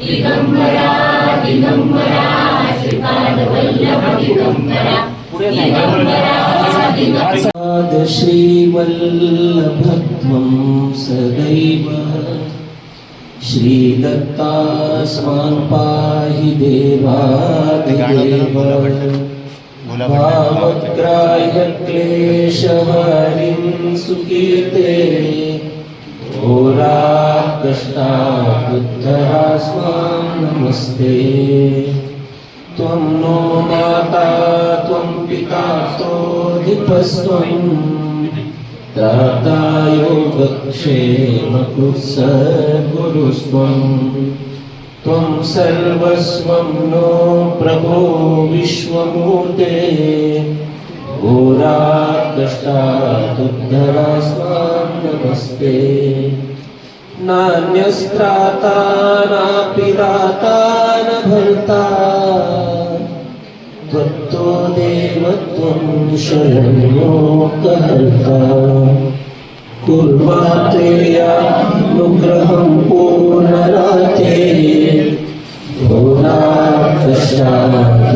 दिगंबरा दिगंबरा श्रीपाद वल्लभ दिगंबरा दिगंबरा श्रीवल्लभत्वं सदैव श्रीदत्तास्मान् पाहि देवादिदेव भावग्राह्यक्लेशहरिं सुकीर्ते होरा होराकष्टाबुद्धरास्मां नमस्ते। त्वं नो माता, त्वं पिता तोधिपस्त्वम् त्राता योगक्षेमकुत्सर्गुरुस्त्वम् त्वं सर्वस्वं नो प्रभो विश्वमूर्ते। होराकष्टादुद्धरास्मां नमस्ते। नान्यस्त्राता न पिदाता न भर्ता त्वत्तो देवत्वं शरणोकहर्ता कुर्वात्रेयानुग्रहं पूर्णराते भोरा पश्चात्तरास्मा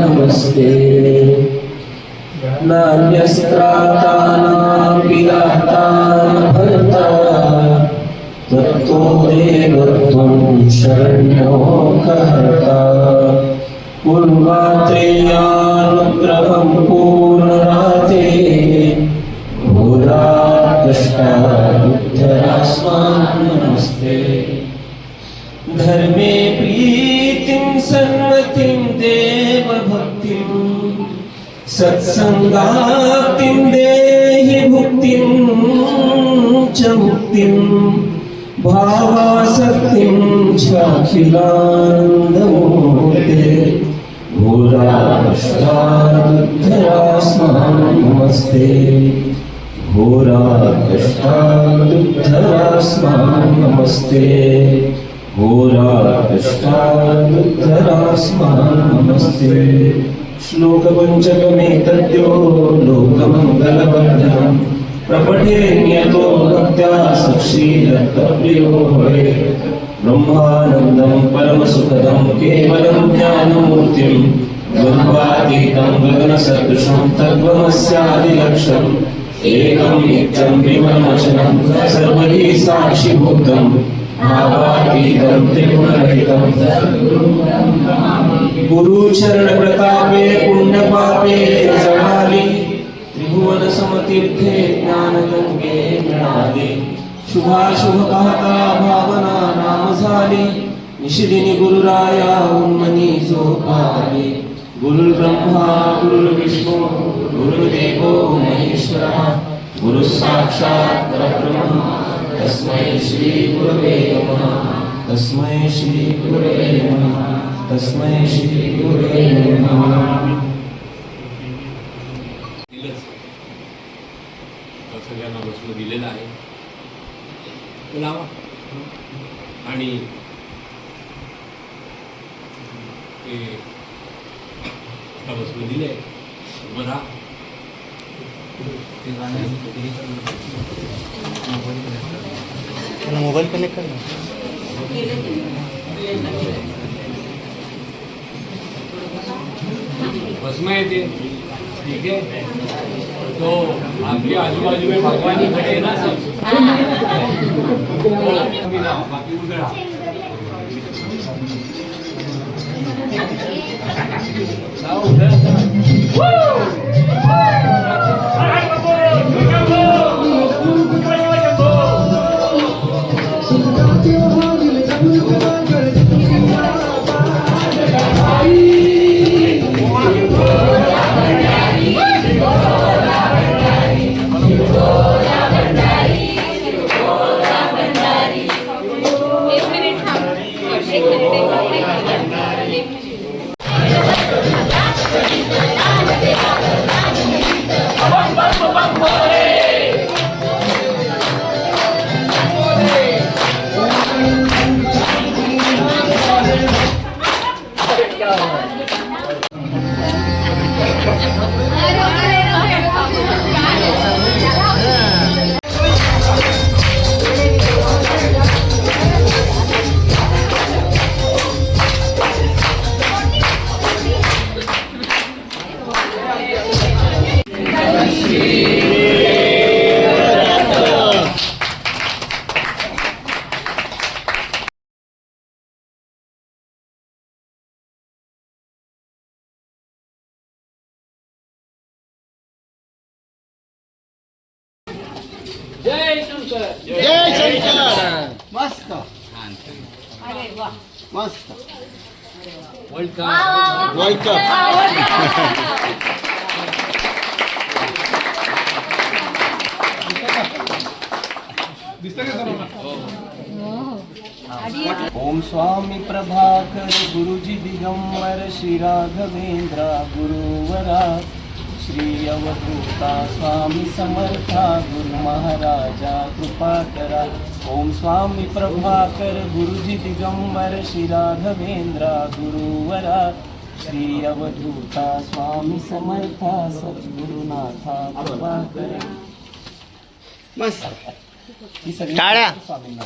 नमस्ते नान्यस्त्राता न पिदाता न देव त्वं शरण्योकहर्ता पूर्वात्रेयानुग्रहं पूर्णराते नमस्ते। धर्मे प्रीतिं सन्मतिं देवभक्तिं। सत्सङ्गातिं देहि भुक्तिं च मुक्तिं भावासक्तिं चाखिलानन्दमूर्ते घोराकष्टादुद्धरास्मान् नमस्ते घोराकष्टादुद्धरास्मान् नमस्ते घोराकष्टादुद्धरास्मान् नमस्ते। श्लोकपञ्चकमेतद्यो लोकमङ्गलवर्धनम्। प्रपठे नियतो भक्त्या सक्षीलप्रियो भवेत् ब्रह्मानन्दं परमसुखदं केवलं ज्ञानमूर्तिं द्वन्द्वातीतं गगनसदृशं तद्वमस्यादिलक्ष्यम् एकं नित्यं विमलमचनं सर्वैः साक्षिभूतं भावातीतं त्रिगुणरहितं गुरुचरणप्रतापे पुण्यपापे त्रिभुवन समतीर्थे ज्ञानगंगे मिळाले शुभाशुभ पाहता भावना नाम झाली निशिदिनी गुरुराया उन्मनी झोपाले गुरुर्ब्रह्मा, गुरुर्विष्णू, गुरुर्देवो महेश्वरः। गुरु साक्षात् परब्रह्म। तस्मै श्री गुरवे नमः। तस्मै श्री गुरवे नमः। तस्मै श्री गुरवे नमः। दिलेलं आहे. लावा आणि ते दिले. राहा. मोबाईल कनेक्ट कर ना. भस्म येते ठीक है तो आपके आजू बाजू में भगवान ही खड़े ना सब मस्त मस्त Om Swami Prabhakar Guruji Digambar Shri Raghavendra Guruvara Shri Avadhuta Swami Samartha Guru Maharaja कृपा करा। ओम स्वामी प्रभाकर गुरुजी दिगंबर श्री राघवेंद्र गुरुवरा श्री अवधूता स्वामी समर्था सद्गुरुनाथा कृपा करे। मस्त। ही सगळी टाळ्या. स्वामींना